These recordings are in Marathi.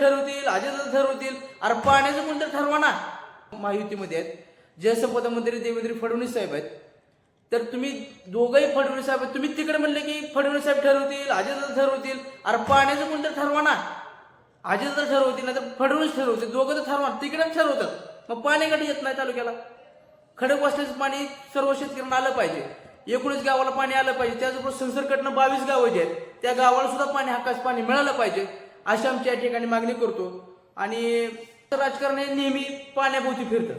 ठरवतील अजित ठरवतील. अरे पाण्याचं कोणतं ठरवा ना. महायुतीमध्ये आहेत. जलसंपदा मंत्री देवेंद्र फडणवीस साहेब आहेत. तर तुम्ही दोघंही फडणवीस साहेब आहेत. तुम्ही तिकडे म्हणले की फडणवीस साहेब ठरवतील अजित ठरवतील. अरे पाण्याचं कोणतं ठरवा ना. अजित ठरवतील ना तर फडणवीस ठरवतील. दोघं तर ठरवा. तिकडेच ठरवतात. मग पाणी कधी येत नाही तालुक्याला. खडक वाचल्याचं पाणी सर्व शेतकऱ्यांना आलं पाहिजे. एकोणीस गावाला पाणी आलं पाहिजे. त्याचबरोबर संसर्गकडनं बावीस गावं जे आहेत त्या गावाला सुद्धा पाणी हक्काचं पाणी मिळालं पाहिजे. अशी आमची या ठिकाणी मागणी करतो. आणि राजकारण हे नेहमी पाण्याभोवती फिरतं.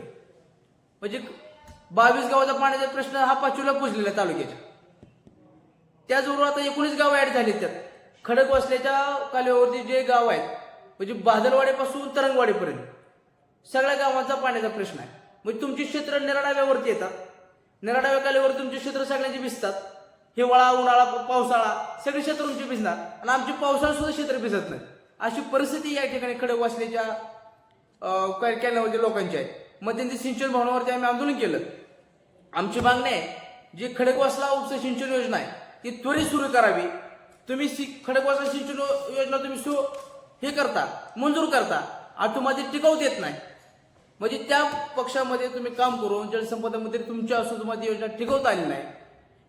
म्हणजे बावीस गावाचा पाण्याचा प्रश्न हा पाचवीला पुजलेला आहे तालुक्याच्या त्याचबरोबर आता एकोणीस गावं ऍड झाली त्यात. खडक वसल्याच्या कालव्यावरती जे गाव आहेत म्हणजे बादलवाडीपासून तरंगवाडीपर्यंत सगळ्या गावांचा पाण्याचा प्रश्न आहे. म्हणजे तुमची क्षेत्र निराडाव्यावरती येतात. निराडाव्या कालव्यावर तुमची क्षेत्र सगळ्यांची भिजतात. हिवाळा उन्हाळा पावसाळा सगळी क्षेत्र तुमची भिजणार. आणि आमची पावसाळा सुद्धा क्षेत्र भिजत नाही. अशी परिस्थिती या ठिकाणी खडक वाचल्याच्या कॅनलवरच्या लोकांची आहे. मध्यंतरी सिंचन भवनावरती आम्ही आंदोलन केलं. आमची मागणी आहे जी खडकवासला उपसा सिंचन योजना आहे ती त्वरित सुरू करावी. तुम्ही सि खडकवासला सिंचन योजना तुम्ही सु हे करता मंजूर करता आणि तुम्हाला देत नाही. म्हणजे त्या पक्षामध्ये तुम्ही काम करून जलसंपदा मंत्री तुमच्या असून तुम्हाला ती योजना टिकवता आली नाही.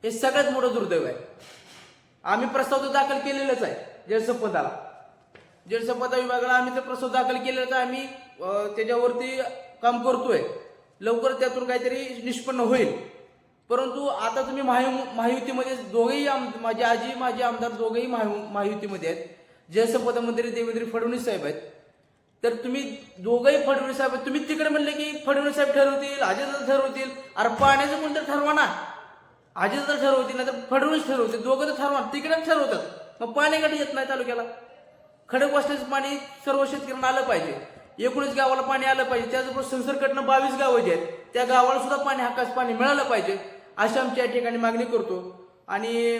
हे सगळ्यात मोठं दुर्दैव आहे. आम्ही प्रस्ताव तर दाखल केलेलाच आहे जलसंपदाला जलसंपदा विभागाला आम्ही तर प्रस्ताव दाखल केलेलाच आहे. आम्ही त्याच्यावरती काम करतोय. लवकर त्यातून काहीतरी निष्पन्न होईल. परंतु आता तुम्ही महायु महायुतीमध्ये दोघेही आम माझी आजी माझे आमदार दोघेही महायु महायुतीमध्ये आहेत. जलसंपदा मंत्री देवेंद्र फडणवीस साहेब आहेत. तर तुम्ही दोघंही फडणवीस साहेब तुम्ही तिकडे म्हणले की फडणवीस साहेब ठरवतील अजय ठरवतील. अरे पाण्याचं कोणतं ठरवा ना. आजीच जर ठरवतील नाही तर फडणवीस ठरवतील दोघं तर ठरवणार तिकडेच ठरवतात. मग पाणी कधी येत नाही तालुक्याला? खडक वाचण्याचं पाणी सर्व शेतकऱ्यांना आलं पाहिजे. एकोणीस गावाला पाणी आलं पाहिजे त्याचबरोबर संसर्गकडनं बावीस गावं जे आहेत त्या गावाला सुद्धा पाणी हक्काचं पाणी मिळालं पाहिजे अशी आमची या ठिकाणी मागणी करतो. आणि